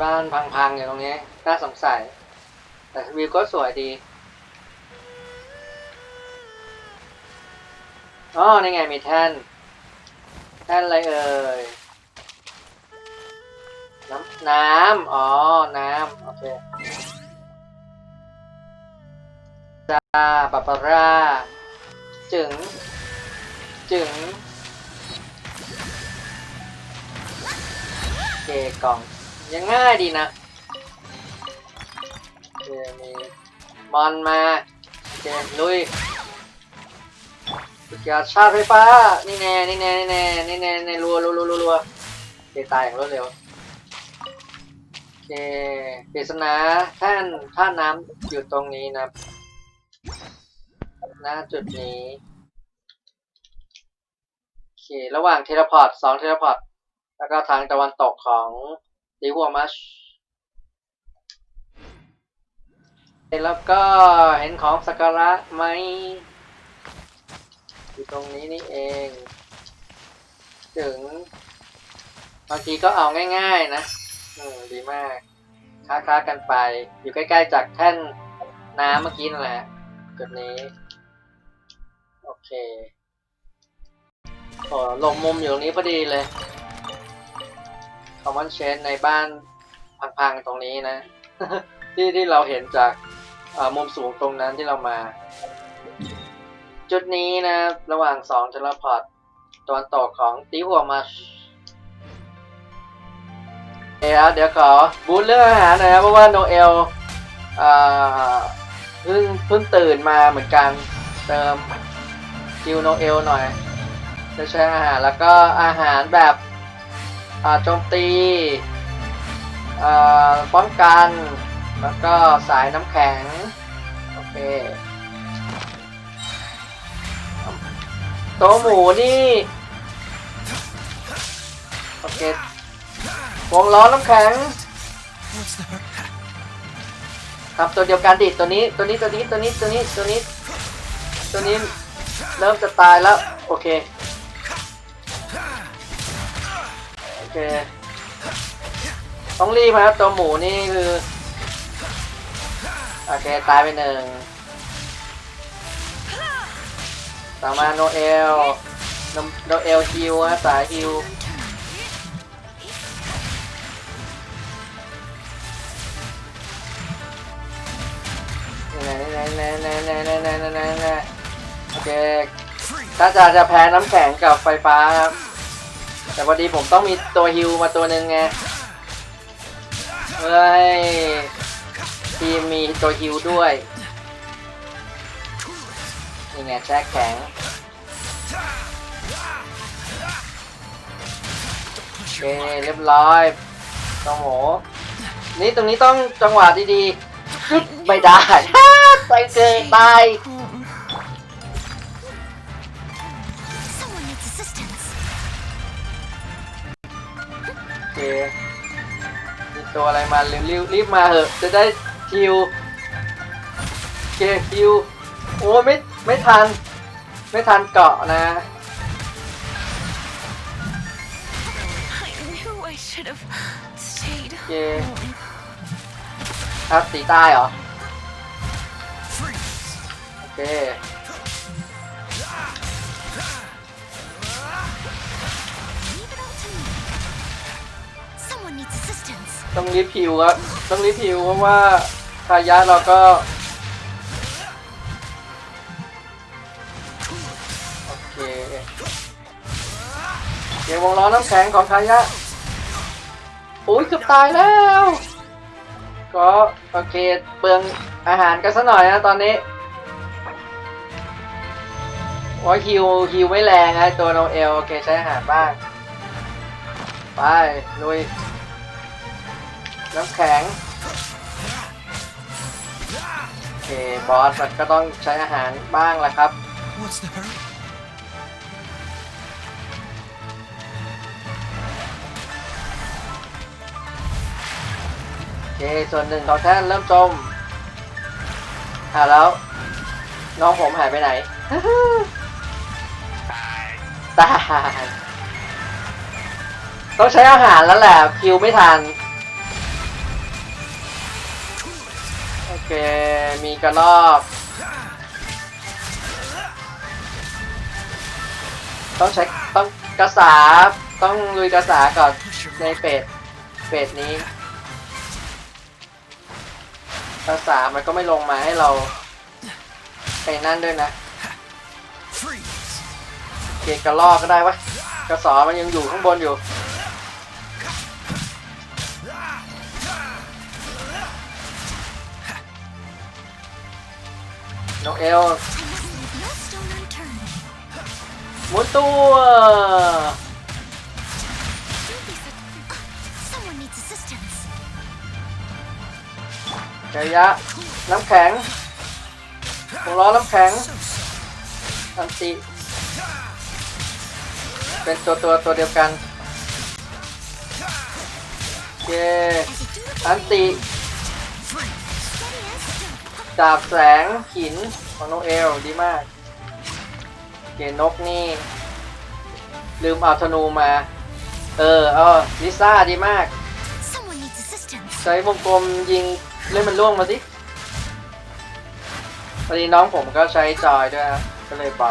บ้านพังๆอยู่ตรงนี้ น่าสงสัย แต่วิวก็สวยดีอ๋อนี่ไงมีแท่น แท่นอะไรเอ่ย น้ำ น้ำ อ๋อ น้ำ โอเคจ้าปาปาร่า จึง จึงเคกล่อง ยังง่ายดีนะเคมีมอนมาโอเคลุยสุดยอดชาร์ไฟฟ้า นี่แน่ นี่แน่ นี่แน่ นี่แน่ในรัวรัวรัวรัวรัวเคตายอย่างรวดเร็วโอเคปริศนาท่านท่าน้ำอยู่ตรงนี้นะครับณจุดนี้โอเค ระหว่างเทเลพอร์ตสองเทเลพอร์ตแล้วก็ทางตะวันตกของ ดิวัวมัชแล้วก็เห็นของสักการะไหมอยู่ตรงนี้นี่เอง ถึงบางทีก็เอาง่ายๆนะอืมดีมากค้าค้าๆกันไป อยู่ใกล้ๆจากแท่นน้ำเมื่อกี้นั่นแหละจุดนี้ โอเคโอ้ลงมุมอยู่ตรงนี้พอดีเลย อมมอนเชนในบ้านพังๆตรงนี้นะ ที่ที่เราเห็นจากมุมสูงตรงนั้นที่เรามา จุดนี้นะ ระหว่างสองเทเลพอร์ตตะวันตกของติหัวมาเดี๋ยวเดี๋ยวขอบูทเรื่องอาหารหน่อยนะเพราะว่าโนเอลเอ่อเพิ่งเพิ่งตื่นมาเหมือนกันเติมคิวโนเอลหน่อยจะใช้อาหารแล้วก็อาหารแบบ โจมตีป้องกัน แล้วก็สายน้ำแข็ง โอเค โตวหมูนี่ โอเควงล้อน้ำแข็งครับตัวเดียวกันดิตัวนี้ตัวนี้ตัวนี้ตัวนี้ตัวนี้ตัวนี้ตัวนี้เริ่มจะตายแล้ว โอเค ต้องรีบครับตัวหมูนี่คือ โอเค ตายไปหนึ่งต่อมาโนเอลโนเอลฮิวฮะสายฮิวนี่นะนี่นะนี่นะนี่นะนี่นะนี่นะนี่นะโอเคถ้าจะจะแพ้น้ำแข็งกับไฟฟ้าครับ แต่พอดีผมต้องมีตัวฮิวมาตัวหนึ่งไงเฮ้ยทีมมีตัวฮิวด้วยนี่ไงแช่แข็งโอเคเรียบร้อยต้องโหนี่ตรงนี้ต้องจังหวะดีๆ ไม่ได้ ไปเกินตาย เคมีตัวอะไรมาเรีบรีบรีบมาเหอะ จะได้คิวโอเคคิว โอ้ไม่ไม่ทัน ไม่ทันเกาะนะ โอเคครับตีใต้เหรอ โอเค ต้องรีบพิวครับต้องรีบพิวเพราะว่าทายาเราก็โอเคเดี๋ยววงล้อน้ำแข็งของทายะอุ้ยเกือบตายแล้ว ก็โอเคเปลืองอาหารกันสักหน่อยนะตอนนี้โอ้ยฮิวฮิวไม่แรงไอ้ตัวโนเอลโอเคใช้อาหารบ้าง ไปลุย น้ำแข็งโอเคบอสมันก็ต้องใช้อาหารบ้างแหละครับ What's the hurt? โอเคส่วนหนึ่งของท่านเริ่มจมอ่าแล้ว น้องผมหายไปไหนตายต้องใช้อาหารแล้วแหละคิวไม่ทัน เค มีกระรอกต้องใช้ต้องกระสาต้องลุยกระสาก่อนในเฟสเฟสนี้ กระสามันก็ไม่ลงมาให้เราไปนั่นด้วยนะเกกระลอกก็ได้วะกระสอมันยังอยู่ข้างบนอยู่ น้องเอลหมุนตัวกายะน้ำแข็งหงล้อน้ำแข็งอันติเป็นตัวตัวตัวเดียวกันเคอันติ ดาบแสงหินของน้องเอลดีมากเกนกนี่ ลืมเอาธนูมา เออเออลิซ่าดีมาก Someone needs assistance. ใช้วงกลมยิงเล่นมันล่วงมาสิพอดีน้องผมก็ใช้จอยด้วยนะก็เลยเบา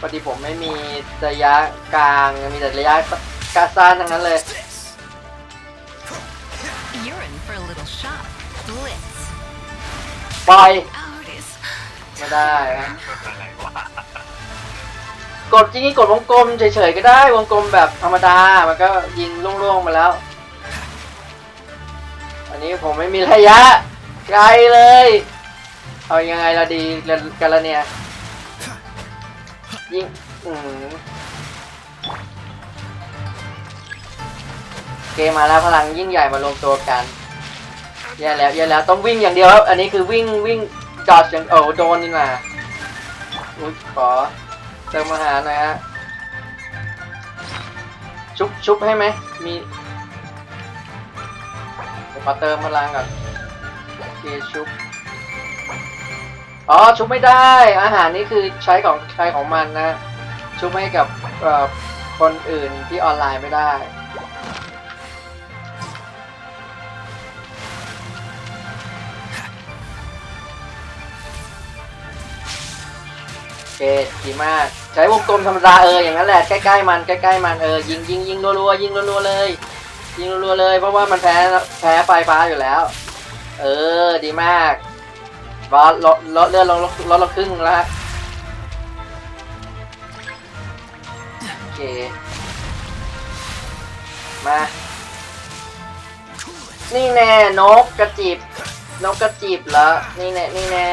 พอดีผมไม่มีระยะกลางมีแต่ระยะกาซานทั้งนั้นเลย ปล่อย Otis. ไม่ได้นะกดจริงๆกดวงกลมเฉยๆก็ได้ วงกลมแบบธรรมดา มันก็ยิงล่วงๆมาแล้ว อันนี้ผมไม่มีระยะ ไกลเลย เอายังไงละดีกันละเนี่ย ยิงอืมเกมมาแล้วพลังยิ่งใหญ่มารวมตัวกัน แย่แล้วแย่แล้วต้องวิ่งอย่างเดียวครับ อันนี้คือวิ่งวิ่งจอดอย่างโอ้โดนนี่มาอุ้ยขอเติมอาหารหน่อยฮะชุบชุบให้ไหมมีเดี๋ยวขอเติมพลังก่อนโอเคชุบอ๋อชุบไม่ได้อาหารนี่คือใช้ของใช้ของมันนะ ชุบให้กับคนอื่นที่ออนไลน์ไม่ได้ เคดีมาก ใช้วงกลมธรรมดาเอออย่างนั้นแหละใกล้ๆมันใกล้ๆมันเออยิงยิงยิงรัวๆยิงรัวๆเลย ยิงรัวๆเลย เพราะว่ามันแพ้แพ้ไฟฟ้าอยู่แล้ว เออดีมากบอสลดลดเลื่อนลงลดลดลงครึ่งแล้วฮะโอเคมานี่แน่นกกระจิบนกกระจิบเหรอนี่แน่นี่แน่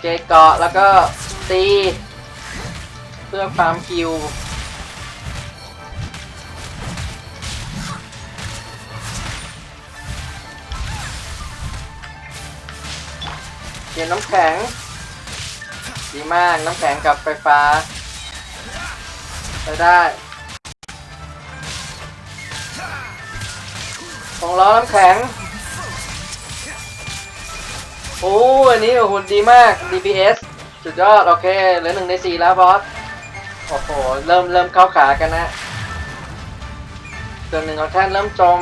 เคเกาะแล้วก็ตี เพื่อฟาร์มคิวเขียนน้ำแข็ง ดีมากน้ำแข็งกับไฟฟ้าไปได้ของล้อน้ำแข็ง โอ้อันนี้โอ้โหดีมาก DPS สุดยอด โอเค เหลือหนึ่งในสี่แล้วบอส โอ้โห เริ่มเริ่มเข้าขากันนะส่วนหนึ่งของแท่นเริ่มจม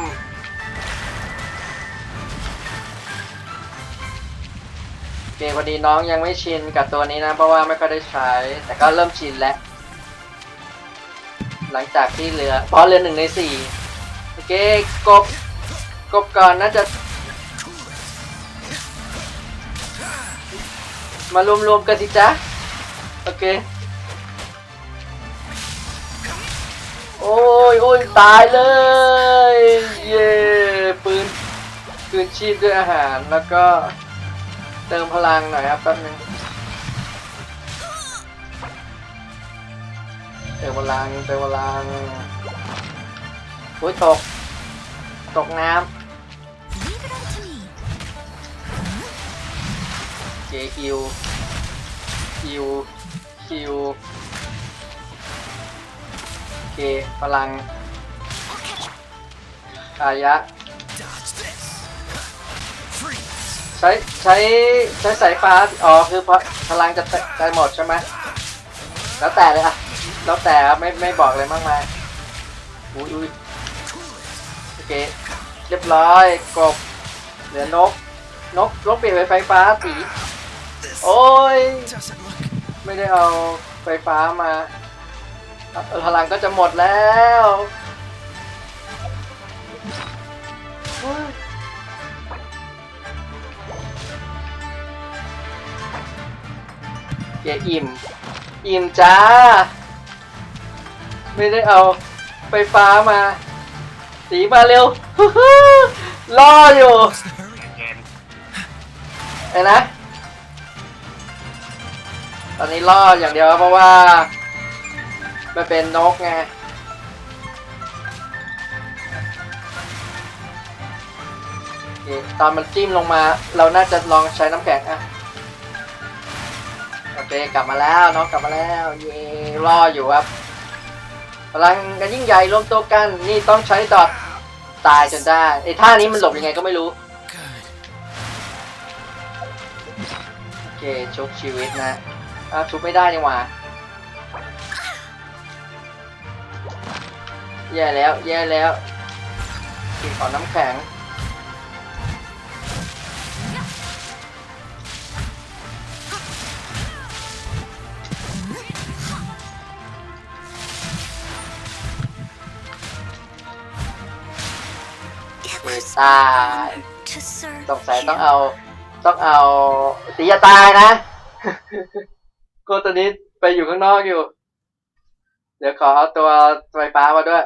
โอเคพอดีน้องยังไม่ชินกับตัวนี้นะ เพราะว่าไม่ค่อยได้ใช้ แต่ก็เริ่มชินแล้ว หลังจากที่เหลือเพราะเหลือหนึ่งในสี่โอเค กบ กบก่อนน่าจะ มารวมๆกันสิจ๊ะ โอเค โอ้ยโอ้ยตายเลย เย้ปืนคืนชีพด้วยอาหารแล้วก็เติมพลังหน่อยครับแป๊บนึงเติมพลังเติมพลังโอ้ยตก ตกน้ Leave ำเจคิวคิวคิวโอเคพลังอายะ ใช้ใช้ใช้สายฟ้า อ๋อ คือพพลังจะจะหมดใช่ไหมแล้วแต่เลยอะแล้วแต่ไม่ไม่บอกเลยมากมายอุ้ยอุ้ยเค เรียบร้อยกบเหลือนก นกนกเปลี่ยนเป็นไฟฟ้าสี โอ้ย doesn't look ไม่ได้เอาไฟฟ้ามาเออพลังก็จะหมดแล้วเฮ้ยเกียร์อิ่ม อิ่มจ้า ไม่ได้เอาไฟฟ้ามา สีมาเร็วรออยู่ What's the hurry? ไอ้นะ ตอนนี้รอดอย่างเดียวเพราะว่ามันเป็นนกไงโอเคตอนมันจิ้มลงมา เราน่าจะลองใช้น้ำแข็งอะโอเคกลับมาแล้วน้องกลับมาแล้วเย่รออยู่ครับพลังกันยิ่งใหญ่รวมตัวกันนี่ต้องใช้ดอทตายจนได้ไอ้ท่านี้มันหลบยังไงก็ไม่รู้ Good. โอเคชุบชีวิตนะ อ้าวชุบไม่ได้นี่หว่าแย่แล้ว แย่แล้วกินขอน้ำแข็ง It เฮ้ย was ตาย to serve สงสัยต้อง you. เอา ต้องเอาตียาตายนะ กูตัวนี้ไปอยู่ข้างนอกอยู่ เดี๋ยวขอเอาตัวไฟฟ้ามาด้วย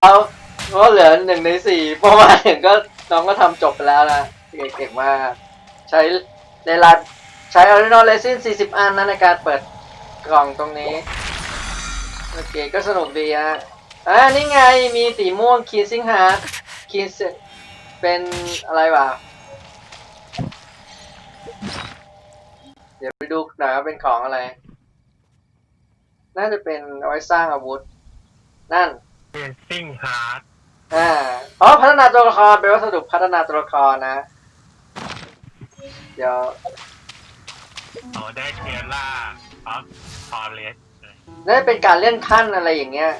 เอาก็เหลือหนึ่งในสี่เพราะว่าเห็นก็น้องก็ทำจบไปแล้วนะเก่งมาก ใช้ใน รันใช้ Original Resin 40 อันนะในการเปิดกล่องตรงนี้ โอเค ก็สนุกดีฮะอ่านี่ไงมีสีม่วง Kissing Heart Kiss เป็นอะไรวะ เดี๋ยวไปดูหน่อยว่าเป็นของอะไร น่าจะเป็นเอาไว้สร้างอาวุธ นั่นเป็นซิ่งฮาร์ดอ่าอ๋อพัฒนาตัวละครเป็นวัสดุพัฒนาตัวละครนะ เดี๋ยว เขาได้เทียร่าออฟทอเรสน่าจะเป็นการเล่นขั้นอะไรอย่างเงี้ย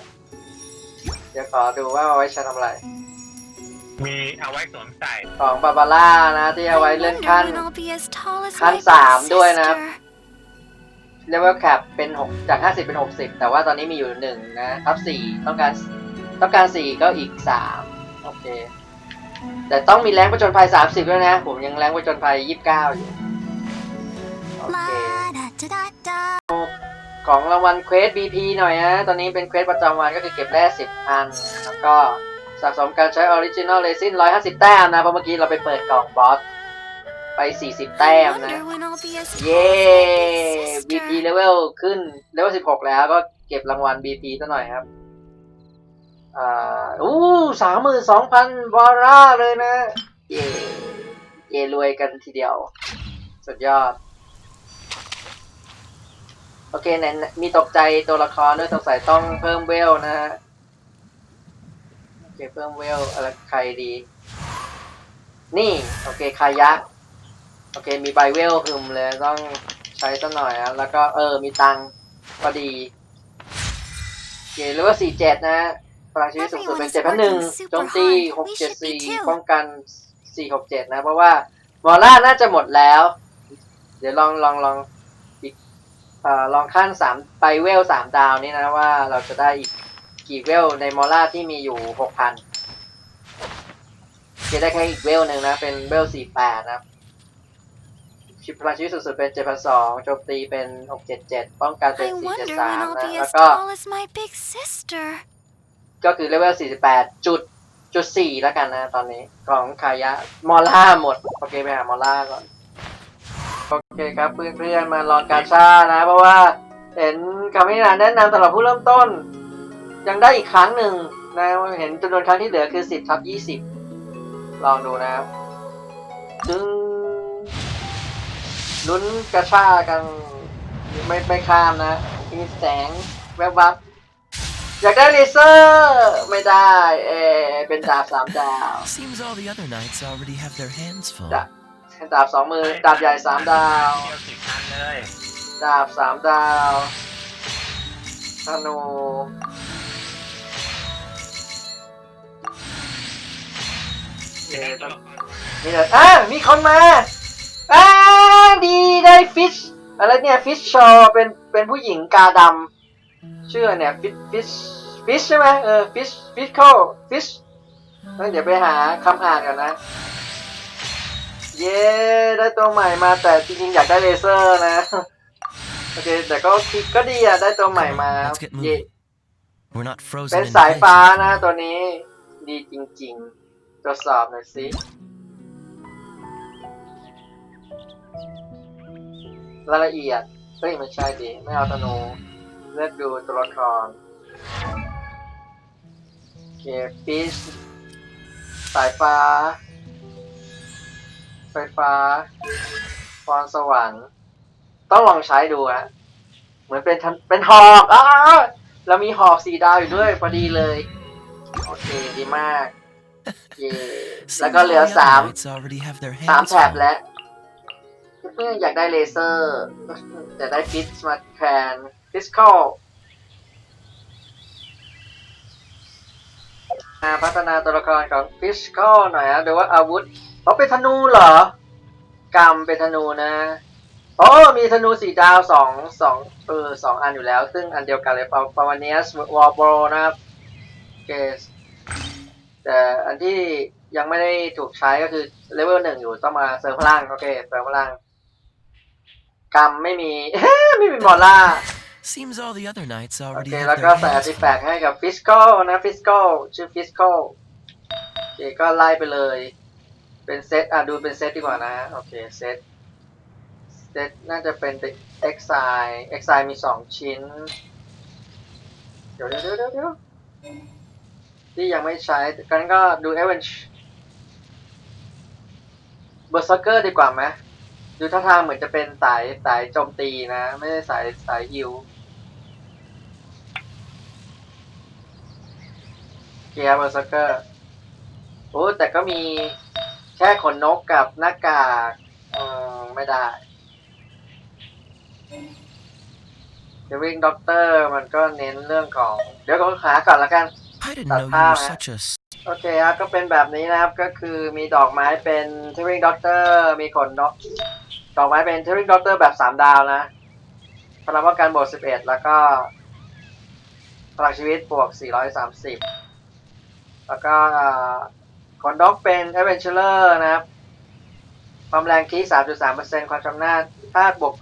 เดี๋ยวขอดูว่าเอาไว้ใช้ทำอะไร มีเอาไว้สวมใส่ ของบาบาร่านะที่เอาไว้ I เล่น wonder ขั้น when I'll be as tall as ขั้น my สาม big ด้วยนะครับ sister. เลเวลแคปเป็นหกจากห้าสิบเป็นหกสิบแต่ว่าตอนนี้มีอยู่หนึ่งนะครับสี่ต้องการต้องการสี่ก็อีกสามโอเค แต่ต้องมีแรงประจนภัยสามสิบด้วยนะ ผมยังแรงประจนภัยยี่สิบเก้าอยู่ โอเค La da da da da. ของรางวัลเควส BP หน่อยนะ ตอนนี้เป็นเควสประจำวันก็คือเก็บแร่10 อัน แล้วก็สะสมการใช้ Original Resin 150 แต้มนะ เพราะเมื่อกี้เราไปเปิดกล่องบอส ไป 40 แต้ I มนะ wonder when I'll be as เย้ tall as my big BP sister. level ขึ้น level 16 แล้วก็เก็บรางวัล BP ซะหน่อยครับอ่าอู้สามหมื่นสองพันวาร่าเลยนะ เย่เย่รวยกันทีเดียว สุดยอด โอเคไหนมีตกใจตัวละครด้วยสงสัยต้องเพิ่มเวลนะฮะโอเคเพิ่มเวลอะไรใครดี นี่ โอเคคายะโอเค มีใบเวลหึมเลยต้องใช้สักหน่อยอะแล้วก็เออ มีตังค์พอดีโอเคเลเวลสี่เจ็ดนะพลังชีวิตสูงสุดเป็นเจ็ดพันหนึ่งโจมตีหกเจ็ดสี่ป้องกันสี่หกเจ็ดนะ เพราะว่ามอร่าน่าจะหมดแล้ว เดี๋ยวลองลองลองอีก เอ่อลองขั้นสามไปเวลสามดาวนี่นะว่าเราจะได้อีกกี่เวลในมอร่าที่มีอยู่หกพันจะได้แค่อีกเวลหนึ่งนะ เป็นเวลสี่แปดนะครับชิปพลังชีวิตสูงสุดเป็น7,200โจมตีเป็น677ป้องกันเป็น I wonder when 473 I'll นะ be แล้ว as ก็ tall as my big sister. ก็คือเลเวล 48 จุดจุด4แล้วกันนะตอนนี้ ของคายะ มอล่าหมด โอเค ไปหามอล่าก่อน โอเคครับเพื่อนๆมาลองกาชานะ เพราะว่าเห็นคำนิยามแนะนำสำหรับผู้เริ่มต้น ยังได้อีกครั้งหนึ่งนะเห็นจำนวนครั้งที่เหลือคือ10ทับ20ลองดูนะครับดึงลุ้นกระชากัน ไม่ไม่ข้ามนะ มีแสงแวบวับอยากได้เลเซอร์ไม่ได้เออเป็นดาบสามดาว Seems all ดาบดาบสองมือ ดาบใหญ่สามดาวเดียวสิบพันเลยดาบสามดาวธนูเย้ต้องนี่เลยอะมีคนมาอ่าดีได้ฟิช อะไรเนี่ย ฟิชชอเป็น เป็นผู้หญิงกาดำชื่อเนี่ย ฟิช ฟิช ฟิชใช่ไหมเออ ฟิช ฟิชโคฟิช เดี๋ยวไปหาคำอ่านกันนะ เย้ได้ตัวใหม่มาแต่จริงๆอยากได้เลเซอร์นะ โอเค แต่ก็คิดก็ดีอะได้ตัวใหม่มา Let's get เย่ moving. We're not เป็น frozen in สาย place. ฟ้านะตัวนี้ ดีจริงๆตรวจสอบหน่อยสิรายละเอียดเฮ้ยไม่ใช่ดิไม่เอาธนูเลือกดูตัวละครโอเคฟิชสายฟ้า ไฟฟ้าพรสวรรค์ ต้องลองใช้ดูฮะเหมือนเป็นทันเป็นหอกอ้าเรามีหอกสีดาวอยู่ด้วยพอดีเลย โอเคดีมากเย่ Seems แล้วก็ all เหลือ the other สาม knights already have their สาม hands แถบ full. แล้วเพื่อนอยากได้เลเซอร์จะได้ฟิสมาแคนฟิสคอลพัฒนาตัวละครของฟิสคอลหน่อยนะดูว่าอาวุธ เขาเป็นธนูเหรอกรรมเป็นธนูนะโอ้มีธนูสีดาวสองสองเออสองอันอยู่แล้ว ซึ่งอันเดียวกันเลยปาวาเนียสวอลโบรนะครับเกสแต่อันที่ยังไม่ได้ถูกใช้ก็คือเลเวลหนึ่งอยู่ต้องมาเสริมพลังโอเคเสริมพลังกรรมไม่มี ไม่มีมอล่า Seems all the other knights โอ already เค have แล้วก็ their ใส่อา hands ร์ติ full. แฟกต์ให้กับฟิส c a l นะฟิส c a l ชื่อฟิส c a l โอเคก็ไล่ไปเลย เป็นเซตอะดูเป็นเซตดีกว่านะ โอเคเซตเซตน่าจะเป็น Exile Exile มีสองชิ้น เดี๋ยวเดี๋ยวเดี๋ยวเดี๋ยวที่ยังไม่ใช้กันก็ดู a v a n c h เบอร์ e เกอร์ดีกว่าไหมดูท่าทางเหมือนจะเป็นสายสายโจมตีนะ ไม่ใช่สายสายฮิวเกียร์เบอร์ e เกอร์โอ้แต่ก็มี ค่ขนนกกับหน้ากากอืมไม่ได้เดวิงด็อกเตอร์มันก็เน้นเรื่องของ เดี๋ยวก็หาก่อนละกัน I didn't That's know you were how, such a s- โอเคครับก็เป็นแบบนี้นะครับก็คือมีดอกไม้เป็นเทริงด็อกเตอร์มีขนนกดอกไม้เป็นเทริงด็อกเตอร์แบบ3ดาวนะพลังป้องกันบวก11แล้วก็พลังชีวิตบวก430แล้วก็ ขนนกเป็นเอเวนเชอร์นะครับ ความแรงคี3.3%ความชำนาญธาตุบวก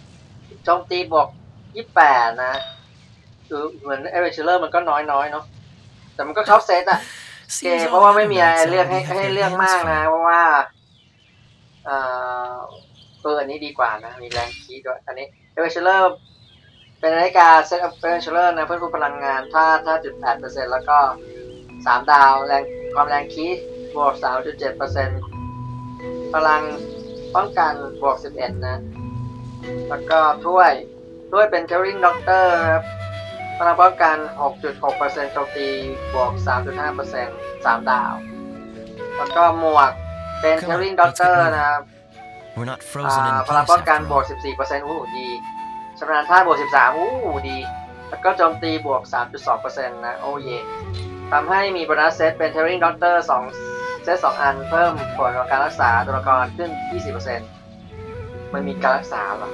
10โจมตีบวก28นะ คือเหมือนเอเวนเชอร์มันก็น้อยๆเนาะ แต่มันก็เข้าเซตอะโอเค Seems เพ all ราะ the ว่า other ไม่มีอะไร knights เลือกให้ already have ให้ their เลือก hands มากนะ full. เพราะว่า เอ่อเอออันนี้ดีกว่านะ มีแรงคีด้วย อันนี้เอเวอร์เชอร์เป็นนาฬิกาเซตเอเวอร์เชอร์นะ เพื่อผู้พลังงานถ้าถ้าจุดแปดเปอร์เซ็นต์แล้วก็สามดาวแรง ความแรงคีบวกสามจุดเจ็ดเปอร์เซ็นต์พลังป้องกันบวกสิบเอ็ดนะ แล้วก็ถ้วยถ้วยเป็นเทอริงด็อกเตอร์ครับพลังป้องกัน 6.6%โจมตีบวก 3.5% 3 ดาว แล้วก็หมวกเป็น Come on, Telling let's Doctor get moving. นะครับ We're not อ่ frozen in าพลัง place ป้องกัน after บวก all. 14%อู้ดีชำนาญท่าตุบวก 13อู้ดี แล้วก็โจมตีบวก 3.2%นะ โอ้เย่ ทำให้มีโบนัสเซตเป็น Telling Doctor 2 เซต 2 อันเพิ่มผลของการรักษาตัวละครขึ้น 20%มันมีการรักษาหรอ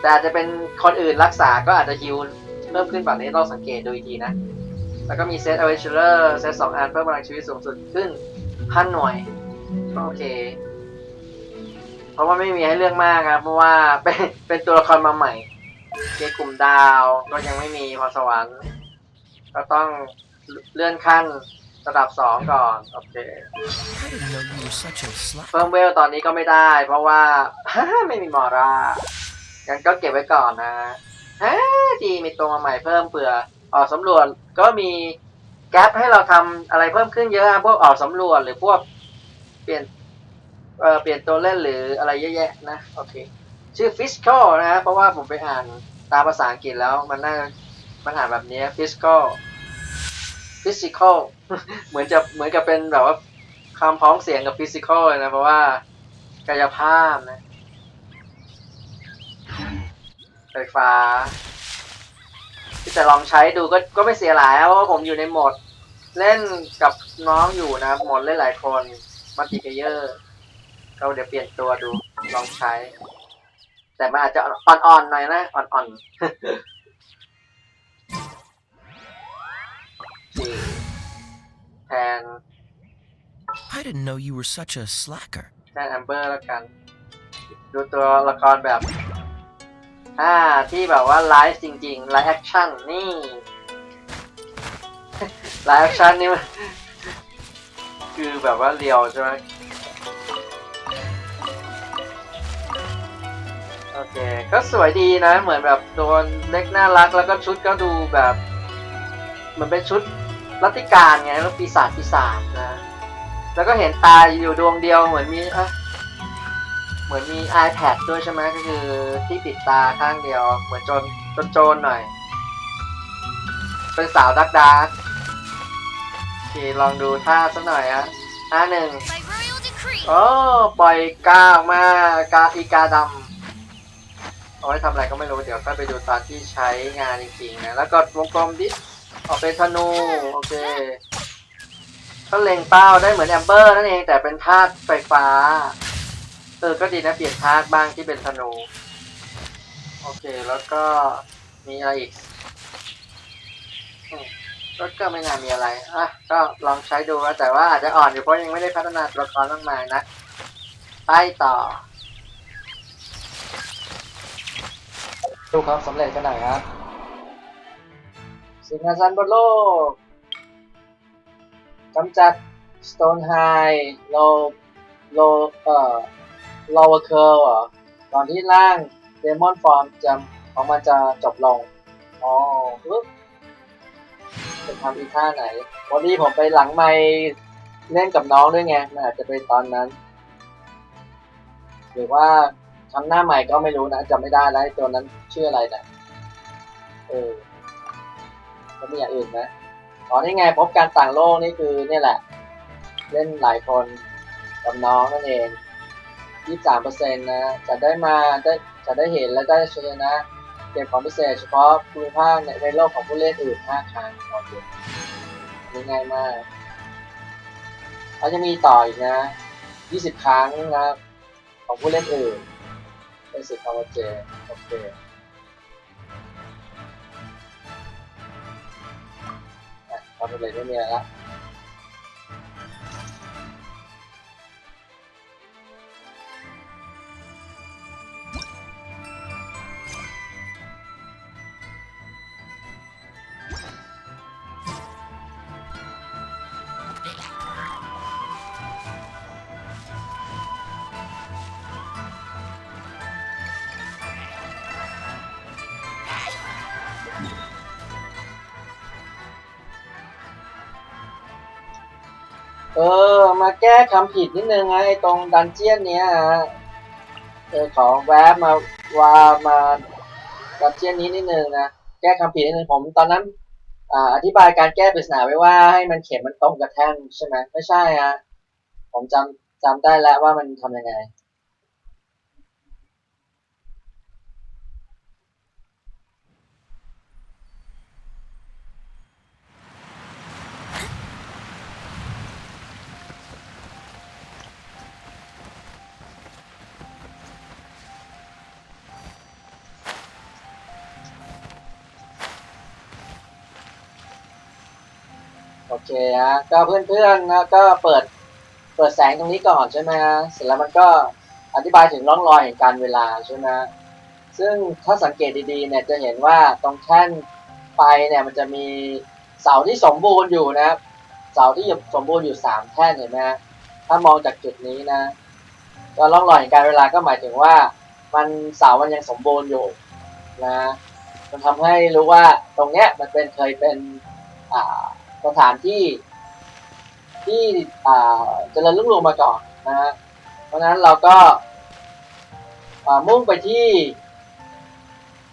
แต่อาจจะเป็นคนอื่นรักษาก็อาจจะฮิวเพิ่มขึ้นแบบนี้ต้องสังเกตดูอีกทีนะ แล้วก็มีเซตอเวชเลอร์เซตสองอันเพิ่มพลังชีวิตสูงสุดขึ้นพันหน่วยก็โอเค เพราะว่าไม่มีให้เลือกมากครับ เพราะว่าเป็นเป็นตัวละครมาใหม่เกมกลุ่มดาวก็ยังไม่มีพรสวรรค์ ก็ต้อง เลื่อนขั้นระดับสองก่อน โอเค I didn't know you were such a slut. เพิ่มเวลตอนนี้ก็ไม่ได้ เพราะว่า ไม่มีมอร่างั้นก็เก็บไว้ก่อนนะฮะดีมีตัวมาใหม่เพิ่มเผื่อออกสำรวจก็มีแกลบให้เราทำอะไรเพิ่มขึ้นเยอะพวกออกสำรวจหรือพวกเปลี่ยนเอ่อเปลี่ยนตัวเล่นหรืออะไรเยอะแยะนะ โอเค ชื่อ Fiscal นะ เพราะว่าผมไปอ่านตามภาษาอังกฤษแล้วมันน่ามันอ่านแบบนี้ physical physical เหมือนจะเหมือนกับเป็นแบบว่าคำพ้องเสียงกับ physical เลยนะเพราะว่ากายภาพนะไฟฟ้าที่จะลองใช้ดูก็ก็ไม่เสียหลายเพราะว่าผมอยู่ในโหมด เล่นกับน้องอยู่นะโหมดเล่นหลายคนมัลติเพเยอร์ก็เดี๋ยวเปลี่ยนตัวดูลองใช้ แต่มันอาจจะอ่อนๆหน่อยนะอ่อนๆ แทน I didn't know you were such a slacker. แทนแอมเบอร์แล้วกัน ดูตัวละครแบบ อ่า ที่แบบว่าไลฟ์จริงๆไลฟ์แอคชั่นนี่ ไลฟ์แอคชั่นนี่มัน คือแบบว่าเรียวใช่ไหมโอเค ก็สวยดีนะ เหมือนแบบตัวเล็กน่ารักแล้วก็ชุดก็ดูแบบ เหมือนเป็นชุด รัติการไงแล้วปีศาจปีศาจนะ แล้วก็เห็นตาอยู่ดวงเดียวเหมือนมีเหมือนมี iPad ด้วยใช่ไหมก็คือที่ปิดตาข้างเดียว เหมือนโจนจนโจนหน่อย เป็นสาวดักดักโอเคลองดูท่าสักหน่อยอะท่าหนึ่งโอ้ปล่อยกาออกมากาอีกาดำเอาไว้ทำอะไรก็ไม่รู้ เดี๋ยวค่อยไปดูตอนที่ใช้งานจริงๆนะ แล้วกดวงกลมดิ ออกเป็นธนูโอเคก็เล็งเป้าได้เหมือนแอมเบอร์นั่นเองแต่เป็นธาตุไฟฟ้า เออก็ดีนะเปลี่ยนธาตุบ้างที่เป็นธนูโอเคแล้วก็มีอะไรอีกอืมก็ก็ไม่น่ามีอะไรอะก็ลองใช้ดูนะแต่ว่าอาจจะอ่อนอยู่เพราะยังไม่ได้พัฒนาตัวละครมากมายนะไปต่อ ดูความสำเร็จกันหน่อยครับ สิ่งมหัศจรรย์บนโลกกำจัด Stone High โลโลเอ่อ Lower Curl เหรอตอนที่ร่าง Demon Form จะของมันจะจบลง อ๋อปึ๊บจะทำอีท่าไหน วันนี้ผมไปหลังไมค์เล่นกับน้องด้วยไงมันอาจจะเป็นตอนนั้น หรือว่าทำหน้าใหม่ก็ไม่รู้นะจำไม่ได้แล้วตัวนั้นชื่ออะไรนะเออ แล้วมีอย่างอื่นไหมอ๋อนี่ไงพบการต่างโลกนี่คือเนี่ยแหละ เล่นหลายคนกับน้องนั่นเอง23เปอร์เซ็นต์นะจะได้มาได้จะได้เห็นและได้ชนะ เก็บของพิเศษเฉพาะภูมิภาคในในโลกของผู้เล่นอื่น5ครั้งโอเคนี่ง่ายมากเขาจะมีต่ออีกนะ20ครั้งนะของผู้เล่นอื่นเป็นสิทธิ์ของเจโอเค อะทำไแก้คำผิดนิดนึงไอ้ตรงดันเจียนเนี้ยฮะเออขอแวบมาวามาดันเจียนนี้นิดนึงนะ แก้คำผิดนิดนึงผมตอนนั้นอ่าอธิบายการแก้ปริศนาไว้ว่าให้มันเข็มมันตรงกับแท่งใช่ไหมไม่ใช่ฮะผมจำจำได้แล้วว่ามันทำยังไง เคฮะก็เพื่อนๆนะก็เปิดเปิดแสงตรงนี้ก่อนใช่ไหมฮะเสร็จแล้วมันก็อธิบายถึงร่องรอยแห่งการเวลาใช่ไหมซึ่งถ้าสังเกตดีๆเนี่ยจะเห็นว่าตรงแท่นไฟเนี่ยมันจะมีเสาที่สมบูรณ์อยู่นะครับเสาที่สมบูรณ์อยู่สามแท่นเห็นไหมฮะถ้ามองจากจุดนี้นะก็ร่องรอยแห่งการเวลาก็หมายถึงว่ามันเสามันยังสมบูรณ์อยู่นะมันทำให้รู้ว่าตรงเนี้ยมันเป็นเคยเป็นอ่า สถานที่ที่อ่าเจริญรุ่งเรืองมาก่อนนะฮะเพราะฉะนั้นเราก็อ่ามุ่งไปที่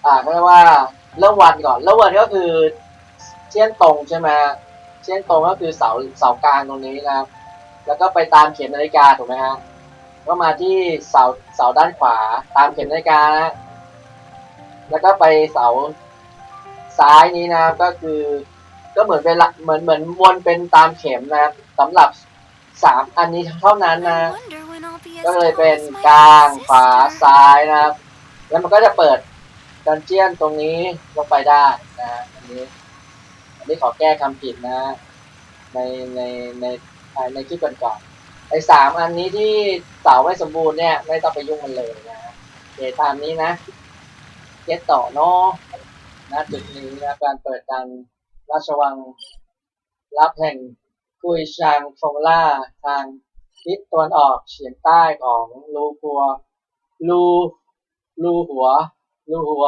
อ่าเขาเรียกว่าเริ่มวันก่อนเริ่มวันก็คือเช่นตรงใช่ไหมเช่นตรงก็คือเสาเสากลางตรงนี้นะครับ แล้วก็ไปตามเข็มนาฬิกาถูกไหมฮะก็มาที่เสาเสาด้านขวาตามเข็มนาฬิกานะแล้วก็ไปเสาซ้ายนี้นะครับก็คือ ก็เหมือนเป็นละเหมือนเหมือนวนเป็นตามเข็มนะครับสำหรับสามอันนี้เท่านั้นนะ ก็เลยเป็นกลางขวาซ้ายนะครับ แล้วมันก็จะเปิดดันเจียนตรงนี้ลงไปได้นะอันนี้ อันนี้ขอแก้คำผิดนะ ในในในในคลิปก่อนๆไอ้สามอันนี้ที่เสาไม่สมบูรณ์เนี่ย ไม่ต้องไปยุ่งมันเลยนะโอเคตามนี้นะเก็ตต่อเนาะนะจุดนี้นะการเปิดการ ราชวัง รับแห่งกุยชางฟงล่าทางทิศตะวันออกเฉียงใต้ของลูกัว ลูลูหัว ลูหัว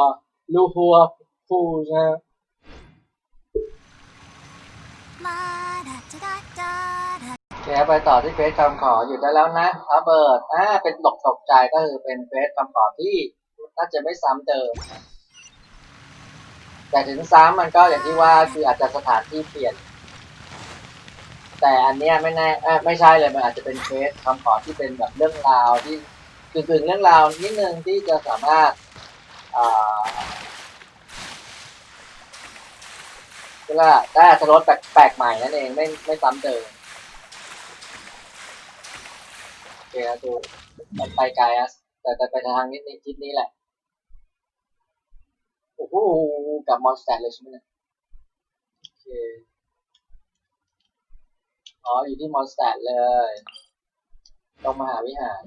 ลูหัวฟูนะ La da da da da da. โอเคไปต่อที่เฟสคำขออยู่ได้แล้วนะระเบิดอ่าเป็นตกตกใจก็คือเป็นเฟสคำขอที่น่าจะไม่ซ้ำเดิม แต่ถึงซ้ำมันก็อย่างที่ว่าคืออาจจะสถานที่เปลี่ยน แต่อันเนี้ยไม่แน่เอ้ยไม่ใช่เลยมันอาจจะเป็นเฟสคำขอที่เป็นแบบเรื่องราวที่กึ่งๆเรื่องราวนิดนึงที่จะสามารถอ่าก็ว่าได้อัตรสแปลกๆใหม่นั่นเองไม่ไม่ซ้ำเดิมโอเคนะดูมันไปไกลอะแต่แต่ไปทางนี้ทิศนี้แหละ โอ้โหกับมอนสเตอร์เลยใช่ไหมเนี่ยโอเคอ๋ออยู่ที่มอนสเตอร์เลยตรงมหาวิหาร